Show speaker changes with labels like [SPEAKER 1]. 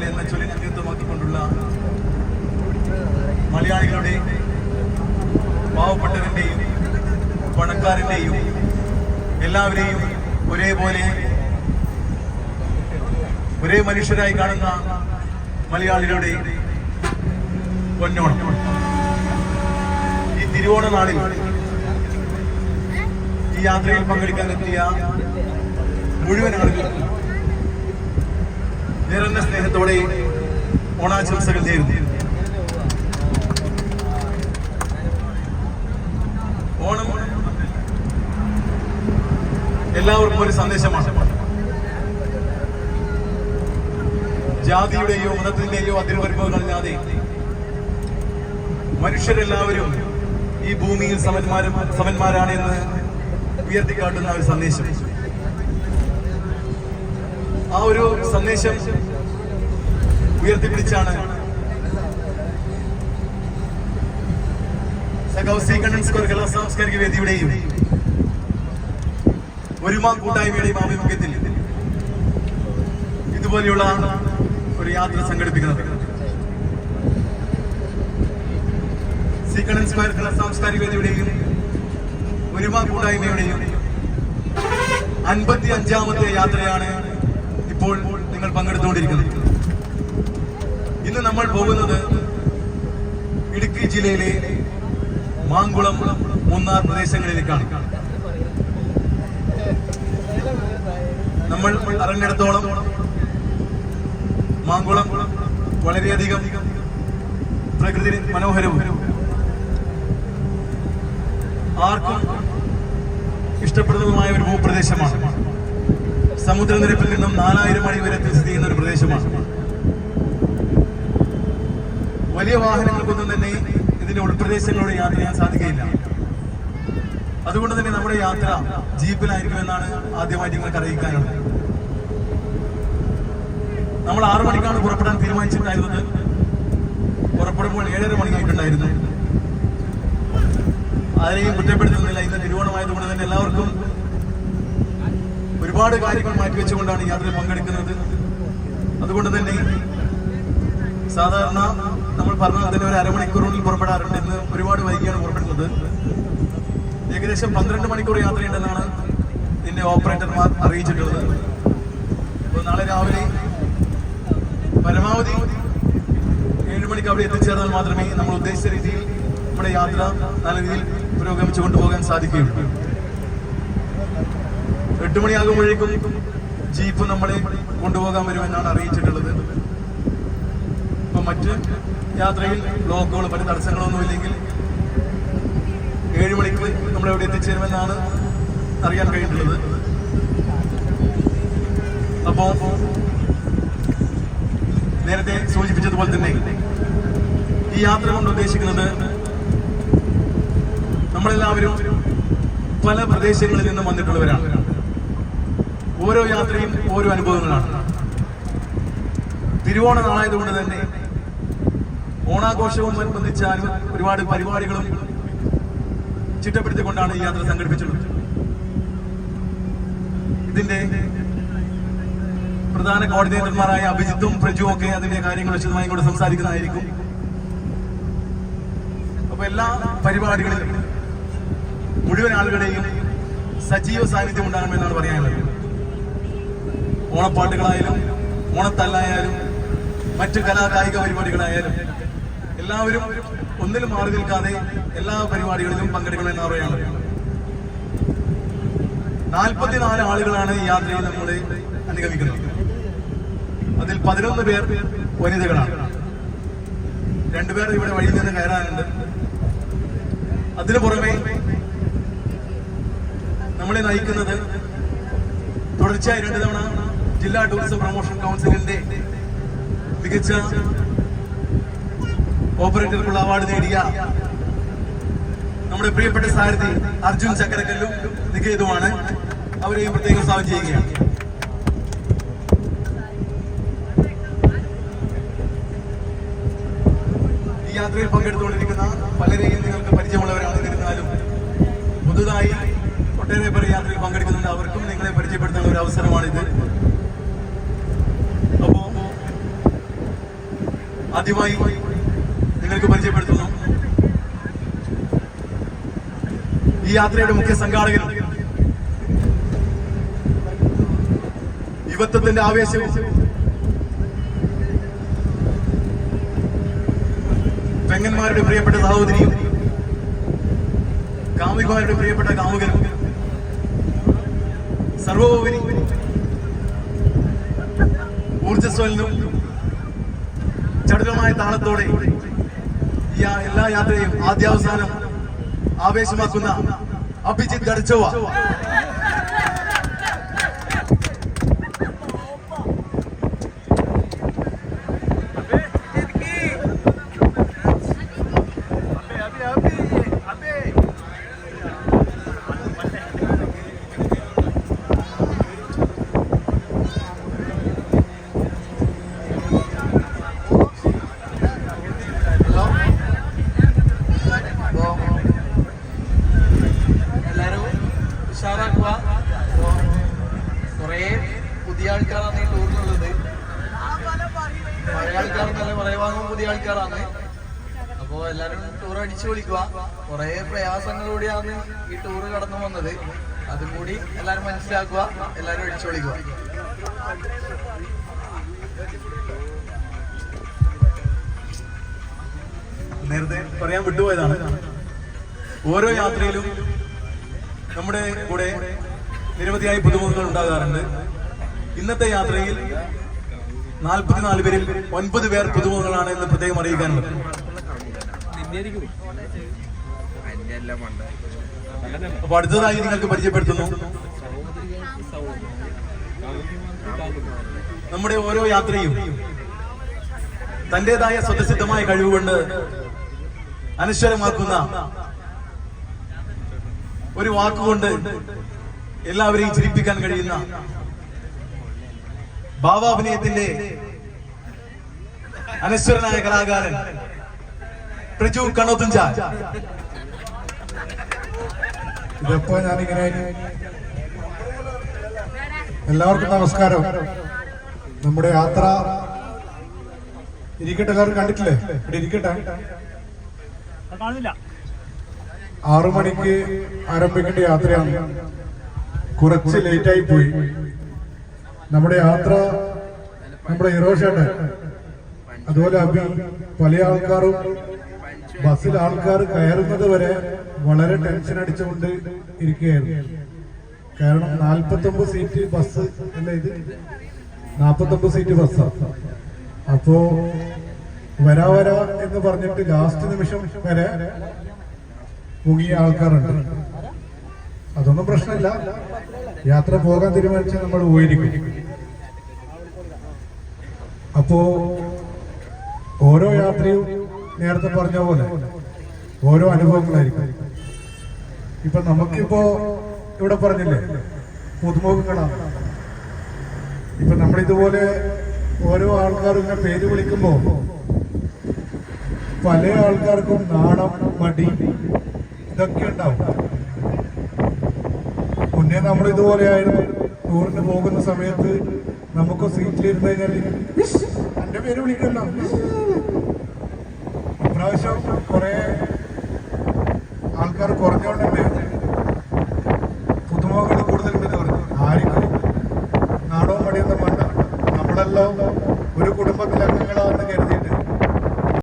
[SPEAKER 1] പോലെ എന്ന ചൊല്ലിനെ അന്യത്വമാക്കിക്കൊണ്ടുള്ള മലയാളികളുടെ പാവപ്പെട്ടവന്റെയും പണക്കാരന്റെയും എല്ലാവരെയും ഒരേപോലെ ഒരേ മനുഷ്യരായി കാണുന്ന മലയാളികളുടെ പൊന്നോണം. ഈ തിരുവോണ നാളിൽ ഈ യാത്രയിൽ പങ്കെടുക്കാൻ എത്തിയ മുഴുവൻ ആളുകൾക്കും നിറഞ്ഞ സ്നേഹത്തോടെ ഓണാശംസകൾ നേരുന്നു. ഓണം എല്ലാവർക്കും ഒരു സന്ദേശമാണ്. ജാതിയുടെയോ മതത്തിന്റെയോ അതിർവരമ്പുകളില്ലാതെ മനുഷ്യരെല്ലാവരും ഈ ഭൂമിയിൽ സമന്മാരും സമന്മാരാണ് എന്ന് ഉയർത്തിക്കാട്ടുന്ന ഒരു സന്ദേശം. ആ ഒരു സന്ദേശം ഉയർത്തിപ്പിടിച്ചാണ് സാംസ്കാരിക വേദിയുടെയും ഒരുമാ കൂട്ടായ്മയുടെയും ആഭിമുഖ്യത്തിൽ ഇതുപോലെയുള്ള ഒരു യാത്ര സംഘടിപ്പിക്കുന്നത്. സീക്കണൻ സ്ക്വയർ കലാ സാംസ്കാരിക വേദിയുടെയും ഒരുമാ കൂട്ടായ്മയുടെയും അൻപത്തി അഞ്ചാമത്തെ യാത്രയാണ് ഇപ്പോൾ നിങ്ങൾ പങ്കെടുത്തുകൊണ്ടിരിക്കുന്നത് ഇന്ന് നമ്മൾ പോകുന്നത് ഇടുക്കി ജില്ലയിലെ മാങ്കുളം മൂന്നാർ പ്രദേശങ്ങളിലേക്കാണ്. നമ്മൾ അറിഞ്ഞിടത്തോളം മാങ്കുളം വളരെയധികം പ്രകൃതി മനോഹരവും ആർക്കും ഇഷ്ടപ്പെടുന്നതുമായ ഒരു ഭൂപ്രദേശമാണ്. സമുദ്രനിരപ്പിൽ നിന്നും നാലായിരം അടി വരെ സ്ഥിതി ചെയ്യുന്ന ഒരു പ്രദേശമാണ്. വലിയ വാഹനങ്ങൾക്കൊന്നും തന്നെ ഇതിന്റെ ഉൾപ്രദേശങ്ങളിലൂടെ യാത്ര ചെയ്യാൻ സാധിക്കുകയില്ല. അതുകൊണ്ട് തന്നെ നമ്മുടെ യാത്ര ജീപ്പിലായിരിക്കുമെന്നാണ് ആദ്യമായിട്ട് നിങ്ങൾക്ക് അറിയിക്കാനുള്ളത്. നമ്മൾ ആറു മണിക്കാണ് പുറപ്പെടാൻ തീരുമാനിച്ചിട്ടുണ്ടായിരുന്നത്. പുറപ്പെടുമ്പോൾ ഏഴര മണിയായിട്ടുണ്ടായിരുന്നു. ആരെയും കുറ്റപ്പെടുത്തുന്നില്ല. ഇന്ന് തിരുവോണമായതുകൊണ്ട് തന്നെ എല്ലാവർക്കും ഒരുപാട് കാര്യങ്ങൾ മാറ്റിവെച്ചുകൊണ്ടാണ് യാത്രയിൽ പങ്കെടുക്കുന്നത്. അതുകൊണ്ട് തന്നെ സാധാരണ നമ്മൾ പറഞ്ഞാൽ തന്നെ ഒരു അരമണിക്കൂറിനുള്ളിൽ പുറപ്പെടാറുണ്ട് ഇന്ന് ഒരുപാട് വൈകിയാണ് പുറപ്പെടുന്നത്. ഏകദേശം പന്ത്രണ്ട് മണിക്കൂർ യാത്രയുണ്ടെന്നാണ് ഇതിന്റെ ഓപ്പറേറ്റർമാർ അറിയിച്ചിട്ടുള്ളത്. അപ്പോൾ നാളെ രാവിലെ പരമാവധി ഏഴ് മണിക്ക് അവിടെ എത്തിച്ചേർന്നാൽ മാത്രമേ നമ്മൾ ഉദ്ദേശിച്ച രീതിയിൽ നമ്മുടെ യാത്ര നല്ല രീതിയിൽ പുരോഗമിച്ചു കൊണ്ടുപോകാൻ സാധിക്കുകയുള്ളൂ. എട്ട് മണിയാകുമ്പോഴേക്കും ജീപ്പ് നമ്മളെ കൊണ്ടുപോകാൻ വരുമെന്നാണ് അറിയിച്ചിട്ടുള്ളത്. ഇപ്പൊ മറ്റ് യാത്രയിൽ ബ്ലോക്കുകൾ മറ്റ് തടസ്സങ്ങളൊന്നും ഇല്ലെങ്കിൽ ഏഴ് മണിക്ക് നമ്മൾ എവിടെ എത്തിച്ചേരുമെന്നാണ് അറിയാൻ കഴിഞ്ഞിട്ടുള്ളത്. അപ്പോ നേരത്തെ സൂചിപ്പിച്ചതുപോലെ തന്നെ ഈ യാത്ര കൊണ്ട് ഉദ്ദേശിക്കുന്നത് നമ്മളെല്ലാവരും പല പ്രദേശങ്ങളിൽ നിന്നും വന്നിട്ടുള്ളവരാണ്. ഓരോ യാത്രയും ഓരോ അനുഭവങ്ങളാണ്. തിരുവോണ നാളായതുകൊണ്ട് തന്നെ ഓണാഘോഷവും അനുബന്ധിച്ച ഒരുപാട് പരിപാടികളും ചിട്ടപ്പെടുത്തിക്കൊണ്ടാണ് ഈ യാത്ര സംഘടിപ്പിച്ചിട്ടുള്ളത് ഇതിന്റെ പ്രധാന കോർഡിനേറ്റർമാരായ അഭിജിത്തും പ്രജു ഒക്കെ അതിന്റെ കാര്യങ്ങൾ വിശദമായി കൂടെ സംസാരിക്കുന്നതായിരിക്കും. അപ്പൊ എല്ലാ പരിപാടികളിലും മുഴുവൻ ആളുകളുടെയും സജീവ സാന്നിധ്യം ഉണ്ടാകണമെന്നാണ് പറയാനുള്ളത്. ഓണപ്പാട്ടുകളായാലും ഓണത്തല്ലായാലും മറ്റു കലാകായിക പരിപാടികളായാലും എല്ലാവരും ഒന്നിലും മാറി നിൽക്കാതെ എല്ലാ പരിപാടികളിലും പങ്കെടുക്കണമെന്ന് പറയുകയാണ്. നാൽപ്പത്തിനാല് ആളുകളാണ് ഈ യാത്രയിൽ നമ്മളെ അനുഗമിക്കുന്നത്. അതിൽ പതിനൊന്ന് പേർ വനിതകളാണ്. രണ്ടുപേർ ഇവിടെ വഴിയിൽ നിന്ന് കയറാനുണ്ട്. അതിനു പുറമെ നമ്മളെ നയിക്കുന്നത് തുടർച്ചയായി രണ്ട് തവണ ജില്ലാ ടൂറിസം പ്രൊമോഷൻ കൗൺസിലിന്റെ മികച്ച ഓപ്പറേറ്റർക്കുള്ള അവാർഡ് നേടിയ നമ്മുടെ പ്രിയപ്പെട്ട സാരഥി അർജുൻ ചക്കരക്കല്ലും നികേതുമാണ് അവരെ പ്രത്യേകം സ്വാഗതം ചെയ്യുകയാണ്. ഈ യാത്രയിൽ പങ്കെടുത്തുകൊണ്ടിരിക്കുന്ന പലരെയും നിങ്ങൾക്ക് പരിചയമുള്ളവരാണെന്നിരുന്നാലും പുതുതായി ഒട്ടേറെ പേർ യാത്രയിൽ പങ്കെടുക്കുന്നുണ്ട്. അവർക്കും നിങ്ങളെ പരിചയപ്പെടുത്തുന്ന ഒരു അവസരമാണിത്. ആദ്യമായി നിങ്ങൾക്ക് പരിചയപ്പെടുത്തുന്നു. ഈ യാത്രയുടെ മുഖ്യ സംഘാടകൻ യുവത്വത്തിന്റെ ആവേശവും പെങ്ങന്മാരുടെ പ്രിയപ്പെട്ട സഹോദരിയും കാമുകന്മാരുടെ പ്രിയപ്പെട്ട കാമുകനും സർവോപരി ഊർജസ്വലനും ചടുലമായ താളത്തോടെ ഈ എല്ലാ യാത്രയും ആദ്യാവസാനം ആവേശമാക്കുന്ന അഭിജിത് ഗഡ്ചോവ
[SPEAKER 2] അപ്പോ എല്ലാരും ഉഷാറാക്കുക അപ്പോ കുറേ പുതിയ ആൾക്കാരാണ് ഈ ടൂറിനുള്ളത് പഴയ ആൾക്കാർക്കല്ല കുറേ വാങ്ങും പുതിയ ആൾക്കാരാണ്. അപ്പോ എല്ലാരും ടൂർ അടിച്ചു വിളിക്കുക. കുറേ പ്രയാസങ്ങളിലൂടെയാണ് ഈ ടൂർ കടന്നു വന്നത്. അതും കൂടി എല്ലാരും മനസ്സിലാക്കുക. എല്ലാരും അടിച്ചു വിളിക്കുക.
[SPEAKER 1] നേരത്തെ പറയാൻ വിട്ടുപോയതാണ്. ഓരോ യാത്രയിലും നമ്മുടെ കൂടെ നിരവധിയായ പുതുമുഖങ്ങൾ ഉണ്ടാകാറുണ്ട്. ഇന്നത്തെ യാത്രയിൽ നാൽപ്പത്തിനാല് പേരിൽ ഒൻപത് പേർ പുതുമുഖങ്ങളാണ് എന്ന് പ്രത്യേകം അറിയിക്കാനുള്ളത് അപ്പൊ അടുത്തതായി നിങ്ങൾക്ക് പരിചയപ്പെടുത്തുന്നു. നമ്മുടെ ഓരോ യാത്രയും തന്റേതായ സ്വതസിദ്ധമായ കഴിവുകൊണ്ട് അനശ്വരമാക്കുന്ന ഒരു വാക്കുകൊണ്ട് എല്ലാവരെയും ചിരിപ്പിക്കാൻ കഴിയുന്ന ഭാവാഭിനയത്തിന്റെ അനശ്വരനായ കലാകാരൻ പ്രജു കണോത്തുഞ്ച
[SPEAKER 3] ഇതെപ്പോ ഞാനിങ്ങനെ എല്ലാവർക്കും നമസ്കാരം. നമ്മുടെ യാത്ര ഇരിക്കട്ടെ എല്ലാവരും കണ്ടിട്ടില്ലേ? ഇവിടെ ഇരിക്കട്ടെ? ആറു മണിക്ക് ആരംഭിക്കേണ്ട യാത്രയാണ്. കുറച്ച് ലേറ്റായി പോയി. നമ്മുടെ യാത്ര നമ്മുടെ ഇറോഷേട്ടൻ അതുപോലെ അഭി പല ആൾക്കാരും ബസ്സിൽ ആൾക്കാർ കയറുന്നത് വരെ വളരെ ടെൻഷൻ അടിച്ചുകൊണ്ട് ഇരിക്കുകയായിരുന്നു. കാരണം നാൽപ്പത്തൊമ്പത് സീറ്റ് ബസ് അല്ല ഇത്? നാൽപ്പത്തൊമ്പത് സീറ്റ് ബസ്സാണ് അപ്പോ വരാ വരാ എന്ന് പറഞ്ഞിട്ട് ലാസ്റ്റ് നിമിഷം വരെ മുങ്ങിയ ആൾക്കാരുണ്ട്. അതൊന്നും പ്രശ്നമില്ല. യാത്ര പോകാൻ തീരുമാനിച്ച നമ്മൾ പോയിരിക്കും. അപ്പോ ഓരോ യാത്രയും നേരത്തെ പറഞ്ഞ പോലെ ഓരോ അനുഭവങ്ങളായിരിക്കും. ഇപ്പൊ നമുക്കിപ്പോ ഇവിടെ പറഞ്ഞില്ലേ പുതുമുഖങ്ങളാണ്. ഇപ്പൊ നമ്മളിതുപോലെ ഓരോ ആൾക്കാരും ഇങ്ങനെ പേര് വിളിക്കുമ്പോ പല ആൾക്കാർക്കും നാണം മടി ഇതൊക്കെ ഉണ്ടാവും. മുന്നേ നമ്മൾ ഇതുപോലെ ആയിരുന്നു. ടൂറിന് പോകുന്ന സമയത്ത് നമുക്ക് സീറ്റിലിരുന്ന് കഴിഞ്ഞാൽ എന്റെ പേര് വിളിക്കണ്ട? ഇപ്രാവശ്യം കുറെ ആൾക്കാർ കുറഞ്ഞോണ്ട് തന്നെ പുതുമുഖങ്ങൾ കൂടുതലുണ്ടെന്ന് പറഞ്ഞു. ആർക്കും നാടോ മടിയൊന്നും വേണ്ട. നമ്മളെല്ലാം ഒരു കുടുംബത്തിലെ അംഗങ്ങളാണെന്ന് കരുതിയിട്ട്